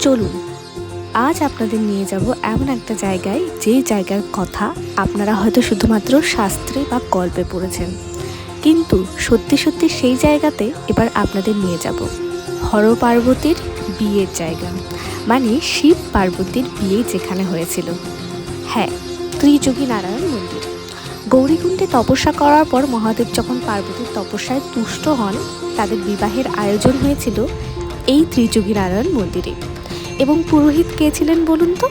চলুন, আজ আপনাদের নিয়ে যাব এমন একটা জায়গায় যে জায়গার কথা আপনারা হয়তো শুধুমাত্র শাস্ত্রে বা গল্পে পড়েছেন। কিন্তু সত্যি সত্যি সেই জায়গাতে এবার আপনাদের নিয়ে যাব। হর পার্বতীর বিয়ের জায়গা মানে শিব পার্বতীর বিয়ে যেখানে হয়েছিল। হ্যাঁ ত্রিযোগী নারায়ণ মন্দির। গৌরীকুণ্ডে তপস্যা করার পর মহাদেব যখন পার্বতীর তপস্যায় তুষ্ট হন, তাদের বিবাহের আয়োজন হয়েছিল এই ত্রিযোগী নারায়ণ মন্দিরে। এবং পুরোহিত কে ছিলেন বলুন তো?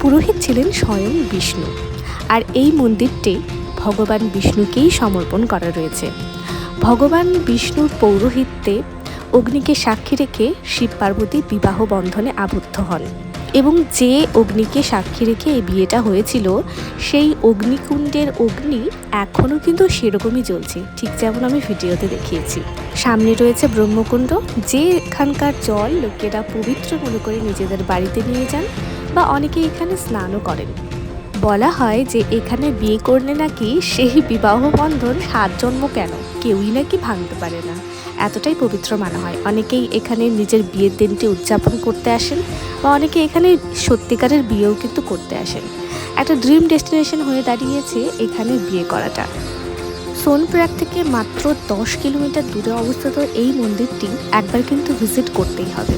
পুরোহিত ছিলেন স্বয়ং বিষ্ণু। আর এই মন্দিরটি ভগবান বিষ্ণুকেই সমর্পণ করা রয়েছে। ভগবান বিষ্ণুর পৌরোহিত্যে অগ্নিকে সাক্ষী রেখে শিব পার্বতী বিবাহ বন্ধনে আবদ্ধ হন। এবং যে অগ্নিকে সাক্ষী রেখে এই বিয়েটা হয়েছিল, সেই অগ্নিকুণ্ডের অগ্নি এখনও কিন্তু সেরকমই জ্বলছে। ঠিক যেমন আমি ভিডিওতে দেখিয়েছি। সামনে রয়েছে ব্রহ্মকুণ্ড, যেখানকার জল লোকেরা পবিত্র মনে করে নিজেদের বাড়িতে নিয়ে যান বা অনেকে এখানে স্নানও করেন। বলা হয় যে এখানে বিয়ে করলে নাকি সেই বিবাহ বন্ধন সাত জন্ম কেন? কেউই নাকি ভাঙতে পারে না। এতটাই পবিত্র মানা হয়। অনেকেই এখানে নিজের বিয়ের দিনটি উদযাপন করতে আসেন বা অনেকে এখানে সত্যিকারের বিয়েও কিন্তু করতে আসেন। একটা ড্রিম ডেস্টিনেশন হয়ে দাঁড়িয়েছে এখানে বিয়ে করাটা। সোনপ্রাগ থেকে মাত্র দশ কিলোমিটার দূরে অবস্থিত এই মন্দিরটি একবার কিন্তু ভিজিট করতেই হবে।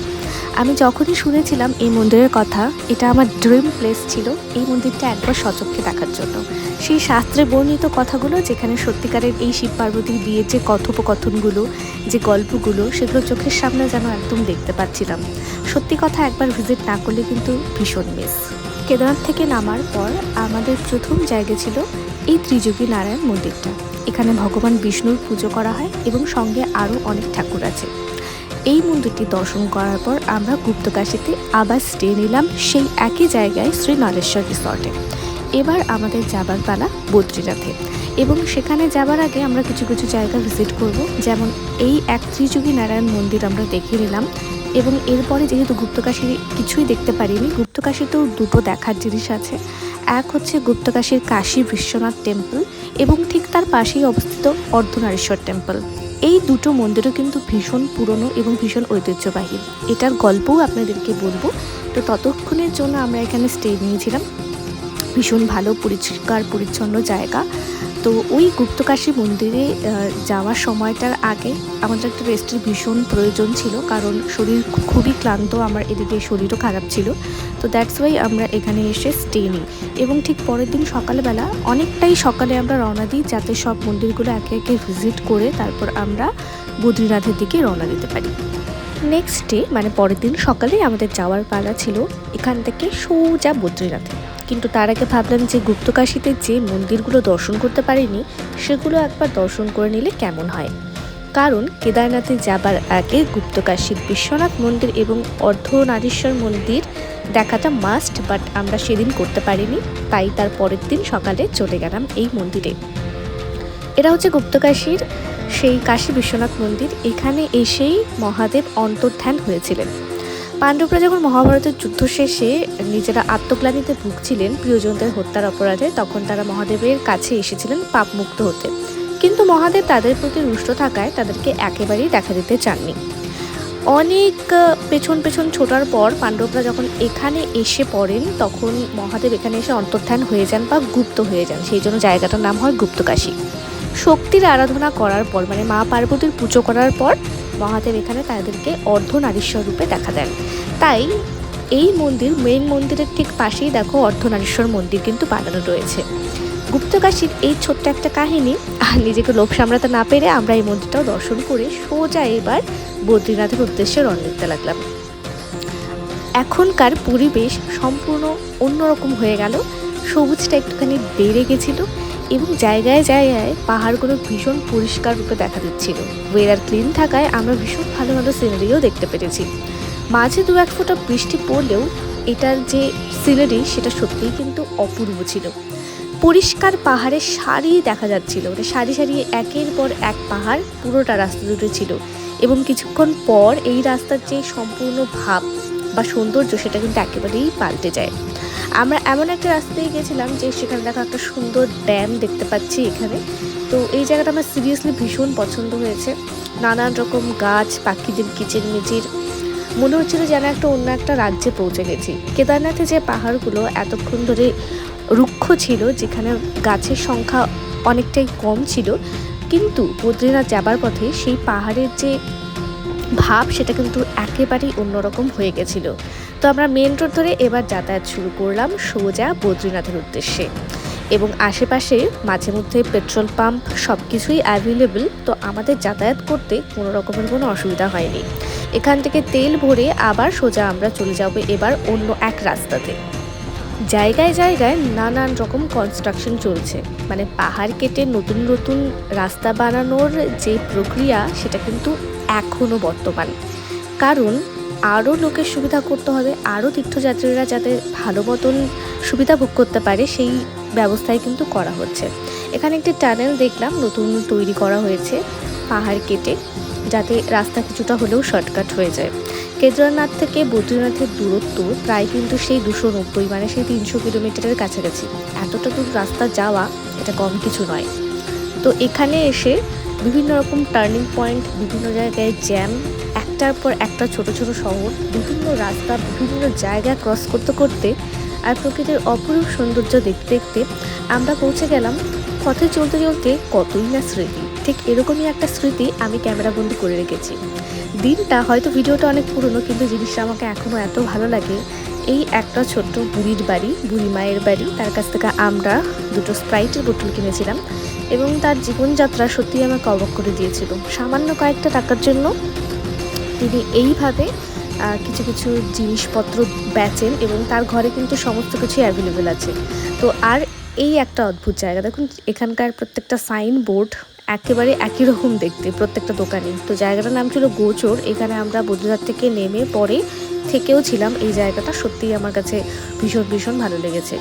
আমি যখনই শুনেছিলাম এই মন্দিরের কথা, এটা আমার ড্রিম প্লেস ছিল, এই মন্দিরটা একবার সচক্ষে দেখার জন্য। সেই শাস্ত্রে বর্ণিত কথাগুলো যেখানে সত্যিকারের এই শিব পার্বতীর বিয়ের যে কথোপকথনগুলো, যে গল্পগুলো, সেগুলো চোখের সামনে যেন একদম দেখতে পাচ্ছিলাম। সত্যি কথা একবার ভিজিট না করলে কিন্তু ভীষণ মিস কেদারনাথ থেকে নামার পর আমাদের প্রথম জায়গা ছিল এই ত্রিযোগী নারায়ণ মন্দিরটা। এখানে ভগবান বিষ্ণুর পুজো করা হয় এবং সঙ্গে আরও অনেক ঠাকুর আছে। এই মন্দিরটি দর্শন করার পর আমরা গুপ্তকাশীতে আবার স্টে নিলাম সেই একই জায়গায় শ্রী নরেশ্বর রিসর্টে এবার আমাদের যাবার পালা বদ্রীনাথে। এবং সেখানে যাবার আগে আমরা কিছু কিছু জায়গা ভিজিট করব, যেমন এই এক ত্রিযুগী নারায়ণ মন্দির আমরা দেখে নিলাম। এবং এরপরে যেহেতু গুপ্তকাশী কিছুই দেখতে পারিনি, গুপ্তকাশীতেও দুটো দেখার জিনিস আছে। এক হচ্ছে গুপ্তকাশীর কাশী বিশ্বনাথ টেম্পল এবং ঠিক তার পাশেই অবস্থিত অর্ধনারীশ্বর টেম্পল এই দুটো মন্দিরও কিন্তু ভীষণ পুরনো এবং ভীষণ ঐতিহ্যবাহী। এটার গল্পও আপনাদেরকে বলব। তো ততক্ষণের জন্য আমরা এখানে স্টে নিয়েছিলাম। ভীষণ ভালো, পরিষ্কার, পরিচ্ছন্ন জায়গা। তো ওই গুপ্তকাশী মন্দিরে যাওয়ার সময়টার আগে আমাদের একটা রেস্টের ভীষণ প্রয়োজন ছিল, কারণ শরীর খুবই ক্লান্ত, আমার এদিকে শরীরও খারাপ ছিল। তো দ্যাটস ওয়াই আমরা এখানে এসে স্টে নিই। এবং ঠিক পরের দিন সকালবেলা, অনেকটাই সকালে আমরা রওনা দিই, যাতে সব মন্দিরগুলো একে একে ভিজিট করে তারপর আমরা বদ্রীনাথের দিকে রওনা দিতে পারি। নেক্সট ডে মানে পরের দিন সকালে আমাদের যাওয়ার পালা ছিল এখান থেকে সোজা বদ্রীনাথে। কিন্তু তার আগে ভাবলাম যে গুপ্তকাশীতে যে মন্দিরগুলো দর্শন করতে পারিনি, সেগুলো একবার দর্শন করে নিলে কেমন হয়? কারণ কেদারনাথে যাবার আগে গুপ্তকাশীর বিশ্বনাথ মন্দির এবং অর্ধনারীশ্বর মন্দির দেখাটা মাস্ট বাট আমরা সেদিন করতে পারিনি, তাই তার পরের দিন সকালে চলে গেলাম এই মন্দিরে। এটা হচ্ছে গুপ্তকাশীর সেই কাশী বিশ্বনাথ মন্দির, এখানে এসেই মহাদেব অন্তর্ধান হয়েছিলেন। পাণ্ডবরা যখন মহাভারতের যুদ্ধ শেষে নিজেরা আত্মগ্লানিতে ভুগছিলেন প্রিয়জনদের হত্যার অপরাধে, তখন তারা মহাদেবের কাছে এসেছিলেন পাপমুক্ত হতে। কিন্তু মহাদেব তাদের প্রতি রুষ্ট থাকায় তাদেরকে একেবারেই দেখা দিতে চাননি। অনেক পেছন পেছন ছোটার পর পাণ্ডবরা যখন এখানে এসে পড়েন, তখন মহাদেব এখানে এসে অন্তর্ধান হয়ে যান বা গুপ্ত হয়ে যান। সেই জন্য জায়গাটার নাম হয় গুপ্তকাশী। শক্তির আরাধনা করার পর মানে মা পার্বতীর পুজো করার পর মহাদেব এখানে তাদেরকে অর্ধনারীশ্বর রূপে দেখা দেন। তাই এই মন্দির মেইন মন্দিরের ঠিক পাশেই দেখো অর্ধনারীশ্বর মন্দির কিন্তু বানানো রয়েছে। গুপ্তকাশীর এই ছোট্ট একটা কাহিনী আর নিজেকে লোভ সামলাতে না পেরে আমরা এই মন্দিরটাও দর্শন করে সোজা এবার বদ্রীনাথের উদ্দেশ্যে রওনা দিতে লাগলাম। এখনকার পরিবেশ সম্পূর্ণ অন্যরকম হয়ে গেল। সবুজটা একটুখানি বেড়ে গেছিল। এবং জায়গায় জায়গায় পাহাড়গুলো ভীষণ পরিষ্কার রূপে দেখা দিচ্ছিল। ওয়েদার ক্লিন থাকায় আমরা ভীষণ ভালো ভালো সিনারিও দেখতে পেরেছি। মাঝে দু এক ফোঁটা বৃষ্টি পড়লেও এটার যে সিনারি সেটা সত্যিই কিন্তু অপূর্ব ছিল। পরিষ্কার পাহাড়ের সারি দেখা যাচ্ছিল। মানে সারি সারি একের পর এক পাহাড় পুরোটা রাস্তা জুড়ে ছিল এবং কিছুক্ষণ পর এই রাস্তার যে সম্পূর্ণ ভাব বা সৌন্দর্য সেটা কিন্তু একেবারেই পাল্টে যায়। আমরা এমন একটা রাস্তায় গেছিলাম যে সেখানে দেখা একটা সুন্দর ড্যাম দেখতে পাচ্ছি এখানে। তো এই জায়গাটা আমার সিরিয়াসলি ভীষণ পছন্দ হয়েছে। নানান রকম গাছ, পাখিদের কিচিরমিচির মনে হচ্ছিল যেন একটা অন্য একটা রাজ্যে পৌঁছে গেছি। কেদারনাথে যে পাহাড়গুলো এতক্ষণ ধরে রুক্ষ ছিল, যেখানে গাছের সংখ্যা অনেকটাই কম ছিল, কিন্তু বদ্রীনাথ যাবার পথে সেই পাহাড়ের যে ভাব, সেটা কিন্তু একেবারেই অন্যরকম হয়ে গেছিল। তো আমরা মেন রোড ধরে এবার যাতায়াত শুরু করলাম সোজা বদ্রীনাথের উদ্দেশ্যে। এবং আশেপাশে মাঝে মধ্যে পেট্রোল পাম্প সব কিছুই অ্যাভেলেবল তো আমাদের যাতায়াত করতে কোনো রকমের কোনো অসুবিধা হয়নি। এখান থেকে তেল ভরে আবার সোজা আমরা চলে যাব এবার অন্য এক রাস্তাতে। জায়গায় জায়গায় নানান রকম কনস্ট্রাকশন চলছে। মানে পাহাড় কেটে নতুন নতুন রাস্তা বানানোর যে প্রক্রিয়া, সেটা কিন্তু এখনও বর্তমান। কারণ আরও লোকের সুবিধা করতে হবে, আরও তীর্থযাত্রীরা যাতে ভালো মতন সুবিধা ভোগ করতে পারে, সেই ব্যবস্থাই কিন্তু করা হচ্ছে। এখানে একটি টানেল দেখলাম, নতুন তৈরি করা হয়েছে পাহাড় কেটে, যাতে রাস্তা কিছুটা হলেও শর্টকাট হয়ে যায়। কেদারনাথ থেকে বদ্রীনাথের দূরত্ব প্রায় কিন্তু সেই দুশো নব্বই মানে সেই তিনশো কিলোমিটারের কাছাকাছি। এতটা দূর রাস্তা যাওয়া, এটা কম কিছু নয়। তো এখানে এসে বিভিন্ন রকম টার্নিং পয়েন্ট বিভিন্ন জায়গায় জ্যাম একটার পর একটা ছোট ছোট শহর, বিভিন্ন রাস্তা, বিভিন্ন জায়গা ক্রস করতে করতে আর প্রকৃতির অপরূপ সৌন্দর্য দেখতে দেখতে আমরা পৌঁছে গেলাম পথে চলতে চলতে কতই না স্মৃতি। ঠিক এরকমই একটা স্মৃতি আমি ক্যামেরাবন্দি করে রেখেছি। দিনটা হয়তো ভিডিওটা অনেক পুরনো, কিন্তু জিনিসটা আমাকে এখনও এত ভালো লাগে। এই একটা ছোট্ট বুড়ির বাড়ি, বুড়ি মায়ের বাড়ি, তার কাছ থেকে আমরা দুটো স্প্রাইটের বোতল কিনেছিলাম এবং তার জীবনযাত্রা সত্যিই আমাকে অবাক করে দিয়েছিল। সামান্য কয়েকটা টাকার জন্য তিনি এইভাবে কিছু কিছু জিনিসপত্র বেচেন এবং তার ঘরে কিন্তু সমস্ত কিছু অ্যাভেলেবেল আছে। তো আর এই একটা অদ্ভুত জায়গা। দেখুন, এখানকার প্রত্যেকটা সাইন বোর্ড একেবারে একই রকম দেখতে প্রত্যেকটা দোকানে। তো জায়গাটার নাম ছিল গোচর। এখানে আমরা বদ্রীনাথ থেকে নেমে পরে থেকেও ছিলাম। এই জায়গাটা সত্যিই আমার কাছে ভীষণ ভীষণ ভালো লেগেছে।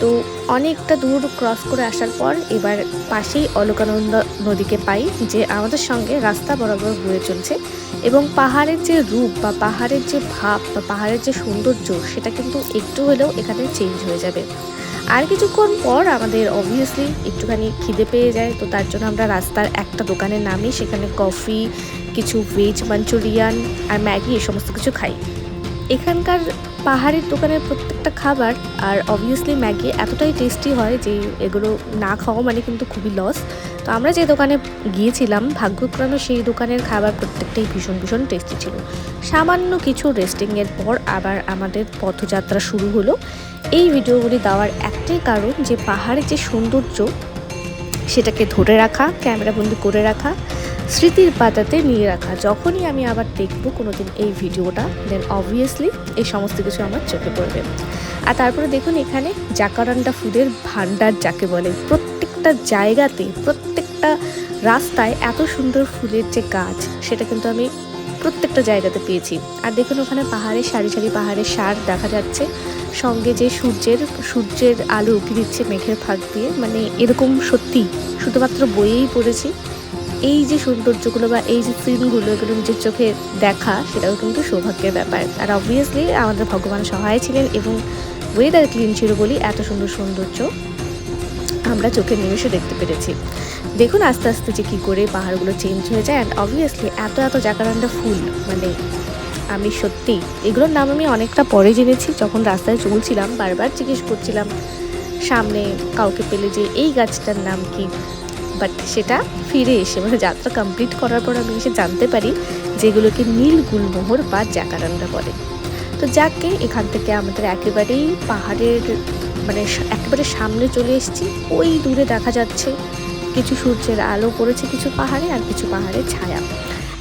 তো অনেকটা দূর ক্রস করে আসার পর এবার পাশেই অলকানন্দা নদীকে পাই, যে আমাদের সঙ্গে রাস্তা বরাবর বয়ে চলছে। এবং পাহাড়ের যে রূপ বা পাহাড়ের যে ভাব বা পাহাড়ের যে সৌন্দর্য, সেটা কিন্তু একটু হলেও এখানে চেঞ্জ হয়ে যাবে। আর কিছুক্ষণ পর আমাদের অবভিয়াসলি একটুখানি খিদে পেয়ে যায়, তো তার জন্য আমরা রাস্তার একটা দোকানে নামি, সেখানে কফি কিছু ভেজ মাঞ্চুরিয়ান আর ম্যাগি এ সমস্ত কিছু খাই। এখানকার পাহাড়ের দোকানের প্রত্যেকটা খাবার আর অবভিয়াসলি ম্যাগি এতটাই টেস্টি হয় যে এগুলো না খাওয়া মানে কিন্তু খুবই লস তো আমরা যে দোকানে গিয়েছিলাম, ভাগ্যক্রমে সেই দোকানের খাবার প্রত্যেকটাই ভীষণ ভীষণ টেস্টি ছিল। সামান্য কিছু রেস্টিংয়ের পর আবার আমাদের পথযাত্রা শুরু হলো। এই ভিডিওগুলি দেওয়ার একটাই কারণ যে পাহাড়ের যে সৌন্দর্য, সেটাকে ধরে রাখা ক্যামেরাবন্দি করে রাখা স্মৃতির পাতাতে নিয়ে রাখা। যখনই আমি আবার দেখব কোনোদিন এই ভিডিওটা দেন অবভিয়াসলি এই সমস্ত কিছু আমার চোখে পড়বে। আর তারপরে দেখুন এখানে জাকারান্ডা ফুডের ভান্ডার যাকে বলে, প্রত্যেকটা জায়গাতে, প্রত্যেকটা রাস্তায় এত সুন্দর ফুলের যে গাছ, সেটা কিন্তু আমি প্রত্যেকটা জায়গাতে পেয়েছি। আর দেখুন ওখানে পাহাড়ে, সারি সারি পাহাড়ে সার দেখা যাচ্ছে। সঙ্গে যে সূর্যের সূর্যের আলো উঁকি দিচ্ছে মেঘের ফাঁক দিয়ে। মানে এরকম সত্যি, শুধুমাত্র বইয়েই পড়েছি। এই যে সৌন্দর্যগুলো বা এই যে সিনগুলো এগুলো নিজের চোখে দেখা, সেটাও কিন্তু সৌভাগ্যের ব্যাপার। আর অবভিয়াসলি আমাদের ভগবান সহায় ছিলেন এবং ওয়েদার ক্লিন ছিল বলেই এত সুন্দর সৌন্দর্য আমরা চোখের নিমেষে দেখতে পেরেছি। দেখুন আস্তে আস্তে যে কী করে পাহাড়গুলো চেঞ্জ হয়ে যায় অ্যান্ড অবভিয়াসলি এত এত জাকারান্ডা ফুল মানে আমি সত্যি এগুলোর নাম আমি অনেকটা পরে জেনেছি, যখন রাস্তায় চলছিলাম, বারবার জিজ্ঞেস করছিলাম, সামনে কাউকে পেলে যে এই গাছটার নাম কি? বাট সেটা ফিরে এসে মানে যাত্রা কমপ্লিট করার পর আমি এসে জানতে পারি যেগুলোকে নীল গুলমোহর বা জাকারান্ডা বলে। তো যাকে এখান থেকে আমাদের একেবারেই পাহাড়ের মানে একেবারে সামনে চলে এসেছি, ওই দূরে দেখা যাচ্ছে কিছু সূর্যের আলো পড়েছে কিছু পাহাড়ে আর কিছু পাহাড়ের ছায়া।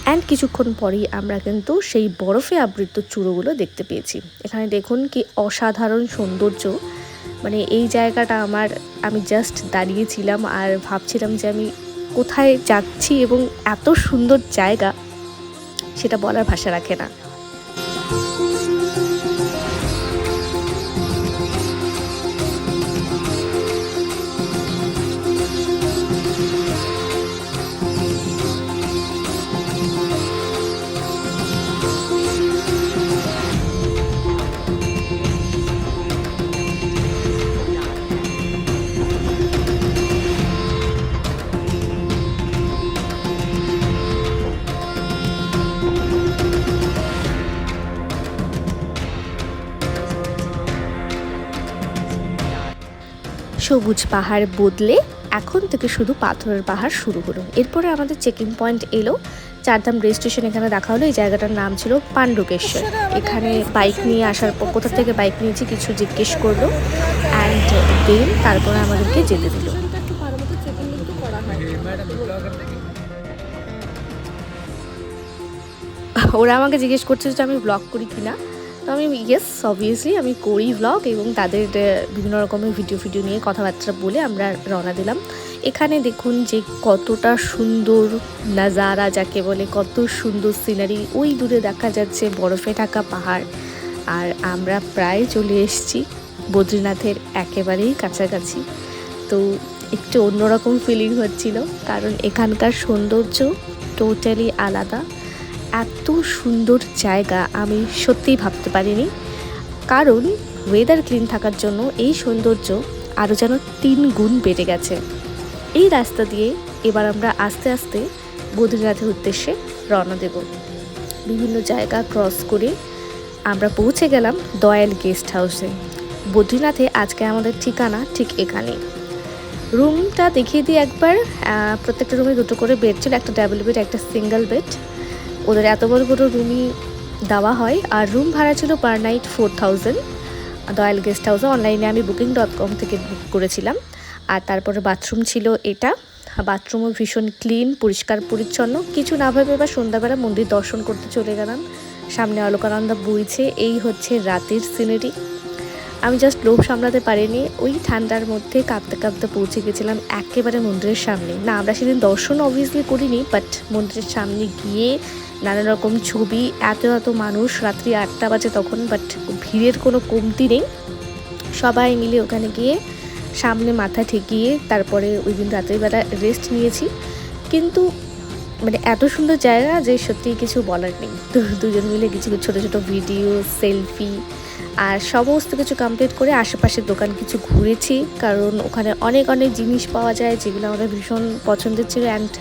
অ্যান্ড কিছুক্ষণ পরেই আমরা কিন্তু সেই বরফে আবৃত চূড়োগুলো দেখতে পেয়েছি। এখানে দেখুন কি অসাধারণ সৌন্দর্য। মানে এই জায়গাটা আমার, আমি জাস্ট দাঁড়িয়েছিলাম আর ভাবছিলাম যে আমি কোথায় যাচ্ছি এবং এত সুন্দর জায়গা, সেটা বলার ভাষা রাখে না। সবুজ পাহাড় বদলে এখন থেকে শুধু পাথরের পাহাড় শুরু হলো এরপরে আমাদের চেকিং পয়েন্ট এলো। চারধাম রেল স্টেশন এখানে দেখা হলো। এই জায়গাটার নাম ছিল পাণ্ডুকেশ্বর। এখানে বাইক নিয়ে আসার পর, কোথা থেকে বাইক নিয়েছি কিছু জিজ্ঞেস করল। অ্যান্ড দেন তারপরে আমাদেরকে যেতে দিল। ওরা আমাকে জিজ্ঞেস করছে যে আমি ব্লগ করি কিনা। তো আমি ইয়েস অবভিয়াসলি আমি করি ব্লগ এবং তাদের বিভিন্ন রকমের ভিডিও ভিডিও নিয়ে কথাবার্তা বলে আমরা রওনা দিলাম। এখানে দেখুন যে কতটা সুন্দর নাজারা, যাকে বলে কত সুন্দর সিনারি ওই দূরে দেখা যাচ্ছে বরফে ঢাকা পাহাড়। আর আমরা প্রায় চলে এসেছি বদ্রীনাথের একেবারেই কাছাকাছি। তো একটু অন্যরকম ফিলিং হচ্ছিল, কারণ এখানকার সৌন্দর্য টোটালি আলাদা। এত সুন্দর জায়গা আমি সত্যিই ভাবতে পারিনি। কারণ ওয়েদার ক্লিন থাকার জন্য এই সৌন্দর্য আরও যেন তিন গুণ বেড়ে গেছে। এই রাস্তা দিয়ে এবার আমরা আস্তে আস্তে বদ্রীনাথের উদ্দেশ্যে রওনা দেব। বিভিন্ন জায়গা ক্রস করে আমরা পৌঁছে গেলাম দয়াল গেস্ট হাউসে বদ্রীনাথে আজকে আমাদের ঠিকানা ঠিক এখানে রুমটা দেখিয়ে দিই একবার। প্রত্যেকটা রুমে দুটো করে বেড ছিল, একটা ডাবল বেড একটা সিঙ্গেল বেড ওদের এত বড় বড় রুমই দেওয়া হয়, আর রুম ভাড়া ছিল per night four thousand Dayal guest হাউসে অনলাইনে আমি বুকিং ডট কম থেকে বুক করেছিলাম। আর তারপরে বাথরুম ছিল এটা। বাথরুমও ভীষণ ক্লিন পরিষ্কার, পরিচ্ছন্ন। কিছু না ভেবে এবার সন্ধ্যাবেলা মন্দির দর্শন করতে চলে গেলাম। সামনে অলকানন্দা বইছে, এই হচ্ছে রাতের সিনারি আমি জাস্ট লোভ সামলাতে পারিনি। ওই ঠান্ডার মধ্যে কাঁপতে কাঁপতে পৌঁছে গেছিলাম একেবারে মন্দিরের সামনে। না, আমরা সেদিন দর্শন অবভিয়াসলি করিনি বাট মন্দিরের সামনে গিয়ে নানা রকম ছবি, এত এত মানুষ, রাত্রি আটটা বাজে তখন বাট ভিড়ের কোনো কমতি নেই। সবাই মিলে ওখানে গিয়ে সামনে মাথা ঠেকিয়ে তারপরে ওই দিন রাত্রিবেলা রেস্ট নিয়েছি। কিন্তু মানে এত সুন্দর জায়গা যে সত্যি কিছু বলার নেই। তো দুজন মিলে কিছু ছোটো ছোটো ভিডিও সেলফি আর সমস্ত কিছু কমপ্লিট করে আশেপাশের দোকান কিছু ঘুরেছি, কারণ ওখানে অনেক অনেক জিনিস পাওয়া যায় যেগুলো আমাদের ভীষণ পছন্দের ছিল অ্যান্ড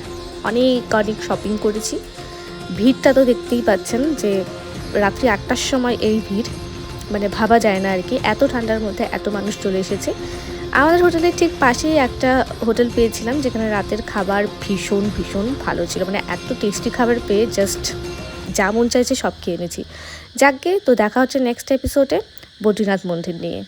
অনেক অনেক শপিং করেছি। ভিড়টা তো দেখতেই পাচ্ছেন যে রাত্রি আটটার সময় এই ভিড় মানে ভাবা যায় না আর কি। এত ঠান্ডার মধ্যে এত মানুষ চলে এসেছে। আমাদের হোটেলের ঠিক পাশেই একটা হোটেল পেয়েছিলাম, যেখানে রাতের খাবার ভীষণ ভীষণ ভালো ছিল। মানে এত টেস্টি খাবার পেয়ে জাস্ট যা মন চাইছে সব খেয়ে এনেছি। যাকগে তো দেখা হচ্ছে নেক্সট এপিসোডে বদ্রীনাথ মন্দির নিয়ে।